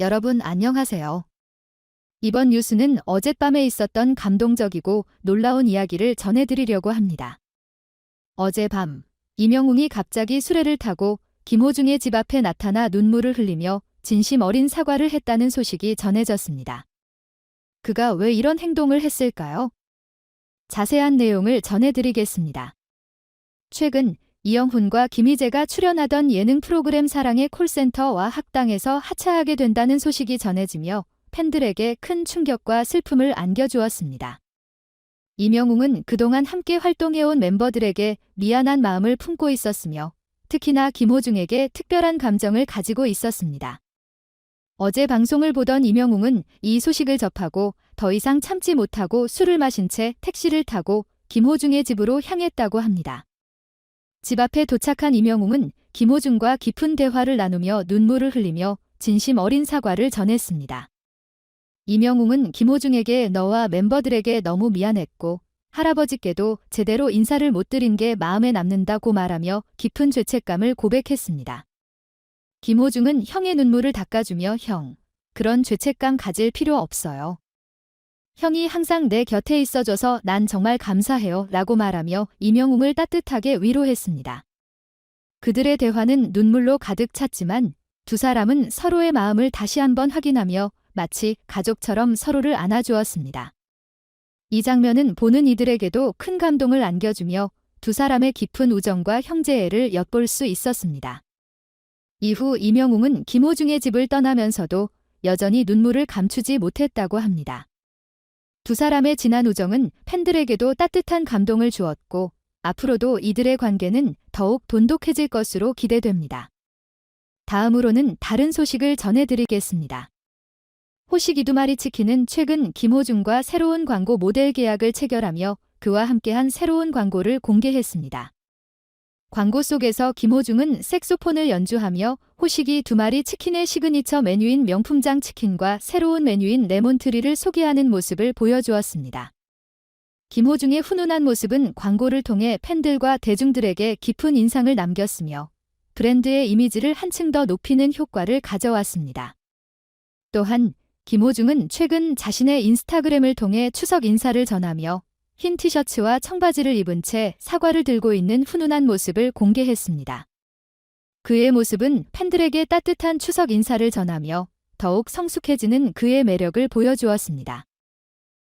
여러분 안녕하세요. 이번 뉴스는 어젯밤에 있었던 감동적이고 놀라운 이야기를 전해드리려고 합니다. 어젯밤, 이명웅이 갑자기 수레를 타고 김호중의 집 앞에 나타나 눈물을 흘리며 진심 어린 사과를 했다는 소식이 전해졌습니다. 그가 왜 이런 행동을 했을까요? 자세한 내용을 전해드리겠습니다. 최근 이영훈과 김희재가 출연하던 예능 프로그램 사랑의 콜센터와 학당에서 하차하게 된다는 소식이 전해지며 팬들에게 큰 충격과 슬픔을 안겨주었습니다. 이명웅은 그동안 함께 활동해온 멤버들에게 미안한 마음을 품고 있었으며 특히나 김호중에게 특별한 감정을 가지고 있었습니다. 어제 방송을 보던 이명웅은 이 소식을 접하고 더 이상 참지 못하고 술을 마신 채 택시를 타고 김호중의 집으로 향했다고 합니다. 집 앞에 도착한 이명웅은 김호중과 깊은 대화를 나누며 눈물을 흘리며 진심 어린 사과를 전했습니다. 이명웅은 김호중에게 너와 멤버들에게 너무 미안했고 할아버지께도 제대로 인사를 못 드린 게 마음에 남는다고 말하며 깊은 죄책감을 고백했습니다. 김호중은 형의 눈물을 닦아주며 형, 그런 죄책감 가질 필요 없어요. 형이 항상 내 곁에 있어줘서 난 정말 감사해요 라고 말하며 이명웅을 따뜻하게 위로했습니다. 그들의 대화는 눈물로 가득 찼지만 두 사람은 서로의 마음을 다시 한번 확인하며 마치 가족처럼 서로를 안아주었습니다. 이 장면은 보는 이들에게도 큰 감동을 안겨주며 두 사람의 깊은 우정과 형제애를 엿볼 수 있었습니다. 이후 이명웅은 김호중의 집을 떠나면서도 여전히 눈물을 감추지 못했다고 합니다. 두 사람의 진한 우정은 팬들에게도 따뜻한 감동을 주었고 앞으로도 이들의 관계는 더욱 돈독해질 것으로 기대됩니다. 다음으로는 다른 소식을 전해드리겠습니다. 호시기두마리 치킨은 최근 김호중과 새로운 광고 모델 계약을 체결하며 그와 함께한 새로운 광고를 공개했습니다. 광고 속에서 김호중은 색소폰을 연주하며 호식이 두 마리 치킨의 시그니처 메뉴인 명품장 치킨과 새로운 메뉴인 레몬트리를 소개하는 모습을 보여주었습니다. 김호중의 훈훈한 모습은 광고를 통해 팬들과 대중들에게 깊은 인상을 남겼으며 브랜드의 이미지를 한층 더 높이는 효과를 가져왔습니다. 또한 김호중은 최근 자신의 인스타그램을 통해 추석 인사를 전하며 흰 티셔츠와 청바지를 입은 채 사과를 들고 있는 훈훈한 모습을 공개했습니다. 그의 모습은 팬들에게 따뜻한 추석 인사를 전하며 더욱 성숙해지는 그의 매력을 보여주었습니다.